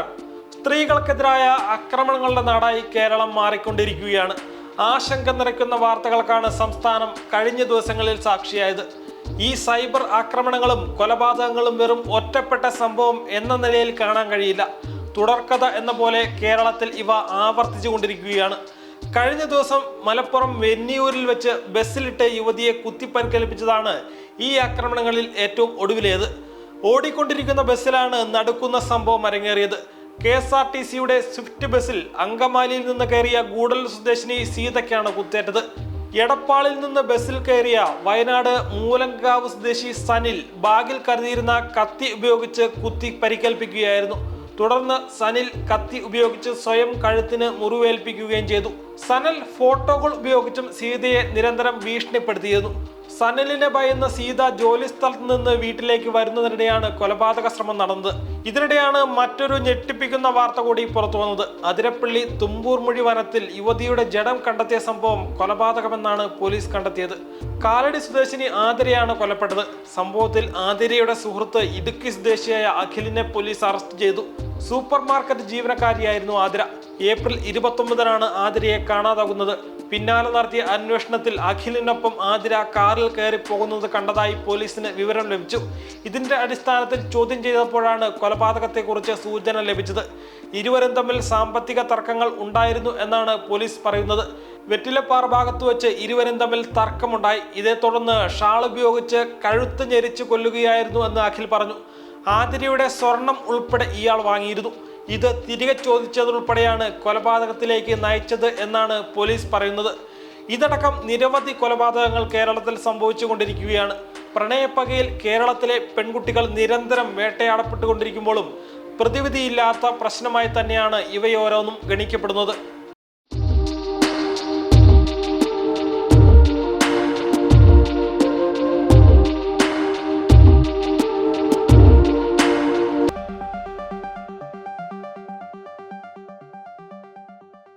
സ്ത്രീകൾക്കെതിരായ ആക്രമണങ്ങളുടെ നാടായി കേരളം മാറിക്കൊണ്ടിരിക്കുകയാണ്. ആശങ്ക നിറയ്ക്കുന്ന വാർത്തകൾക്കാണ് സംസ്ഥാനം കഴിഞ്ഞ ദിവസങ്ങളിൽ സാക്ഷിയായത്. ഈ സൈബർ ആക്രമണങ്ങളും കൊലപാതകങ്ങളും വെറും ഒറ്റപ്പെട്ട സംഭവം എന്ന നിലയിൽ കാണാൻ കഴിയില്ല. തുടർക്കഥ എന്ന പോലെ കേരളത്തിൽ ഇവ ആവർത്തിച്ചു കൊണ്ടിരിക്കുകയാണ് കഴിഞ്ഞ ദിവസം മലപ്പുറം വെന്നിയൂരിൽ വെച്ച് ബസ്സിലിട്ട് യുവതിയെ കുത്തിപ്പരിക്കേൽപ്പിച്ചതാണ് ഈ ആക്രമണങ്ങളിൽ ഏറ്റവും ഒടുവിലേത്. ഓടിക്കൊണ്ടിരിക്കുന്ന ബസ്സിലാണ് നടുക്കുന്ന സംഭവം അരങ്ങേറിയത്. കെ എസ് ആർ ടി സിയുടെ സ്വിഫ്റ്റ് ബസ്സിൽ അങ്കമാലിയിൽ നിന്ന് കയറിയ ഗൂഡൽ സ്വദേശിനി സീതയ്ക്കാണ് കുത്തേറ്റത്. എടപ്പാളിൽ നിന്ന് ബസ്സിൽ കയറിയ വയനാട് മൂലങ്കാവ് സ്വദേശി സനിൽ ബാഗിൽ കരുതിയിരുന്ന കത്തി ഉപയോഗിച്ച് കുത്തി പരിക്കേൽപ്പിക്കുകയായിരുന്നു. തുടർന്ന് സനിൽ കത്തി ഉപയോഗിച്ച് സ്വയം കഴുത്തിന് മുറിവേൽപ്പിക്കുകയും ചെയ്തു. സനൽ ഫോട്ടോകൾ ഉപയോഗിച്ചും സീതയെ നിരന്തരം ഭീഷണിപ്പെടുത്തിയിരുന്നു. സനലിനെ ഭയന്ന സീത ജോലി സ്ഥലത്ത് നിന്ന് വീട്ടിലേക്ക് വരുന്നതിനിടെയാണ് കൊലപാതക ശ്രമം നടന്നത്. ഇതിനിടെയാണ് മറ്റൊരു ഞെട്ടിപ്പിക്കുന്ന വാർത്ത കൂടി പുറത്തു വന്നത്. അതിരപ്പള്ളി തുമ്പൂർമുഴി വനത്തിൽ യുവതിയുടെ ജഡം കണ്ടെത്തിയ സംഭവം കൊലപാതകമെന്നാണ് പോലീസ് കണ്ടെത്തിയത്. കാലടി സ്വദേശിനി ആതിരയാണ് കൊലപ്പെട്ടത് സംഭവത്തിൽ ആതിരയുടെ സുഹൃത്ത് ഇടുക്കി സ്വദേശിയായ അഖിലിനെ പോലീസ് അറസ്റ്റ് ചെയ്തു. സൂപ്പർ മാർക്കറ്റ് ജീവനക്കാരിയായിരുന്നു ആതിര. ഏപ്രിൽ ഇരുപത്തൊമ്പതിനാണ് ആതിരയെ കാണാതാകുന്നത്. പിന്നാലെ നടത്തിയ അന്വേഷണത്തിൽ അഖിലിനൊപ്പം ആതിര കാറിൽ കയറി പോകുന്നത് കണ്ടതായി പോലീസിന് വിവരം ലഭിച്ചു. ഇതിന്റെ അടിസ്ഥാനത്തിൽ ചോദ്യം ചെയ്തപ്പോഴാണ് കൊലപാതകത്തെക്കുറിച്ച് സൂചന ലഭിച്ചത്. ഇരുവരും തമ്മിൽ സാമ്പത്തിക തർക്കങ്ങൾ ഉണ്ടായിരുന്നു എന്നാണ് പോലീസ് പറയുന്നത്. വെറ്റിലപ്പാറ ഭാഗത്ത് വെച്ച് ഇരുവരും തമ്മിൽ തർക്കമുണ്ടായി. ഇതേ തുടർന്ന് ഷാൾ ഉപയോഗിച്ച് കഴുത്ത് ഞെരിച്ച് കൊല്ലുകയായിരുന്നു എന്ന് അഖിൽ പറഞ്ഞു. ആതിരയുടെ സ്വർണം ഉൾപ്പെടെ ഇയാൾ വാങ്ങിയിരുന്നു. ഇത് തിരികെ ചോദിച്ചതുൾപ്പെടെയാണ് കൊലപാതകത്തിലേക്ക് നയിച്ചത് എന്നാണ് പോലീസ് പറയുന്നത്. ഇതടക്കം നിരവധി കൊലപാതകങ്ങൾ കേരളത്തിൽ സംഭവിച്ചുകൊണ്ടിരിക്കുകയാണ്. പ്രണയപ്പകയിൽ കേരളത്തിലെ പെൺകുട്ടികൾ നിരന്തരം വേട്ടയാടപ്പെട്ടുകൊണ്ടിരിക്കുമ്പോഴും പ്രതിവിധിയില്ലാത്ത പ്രശ്നമായി തന്നെയാണ് ഇവയോരോന്നും ഗണിക്കപ്പെടുന്നത്.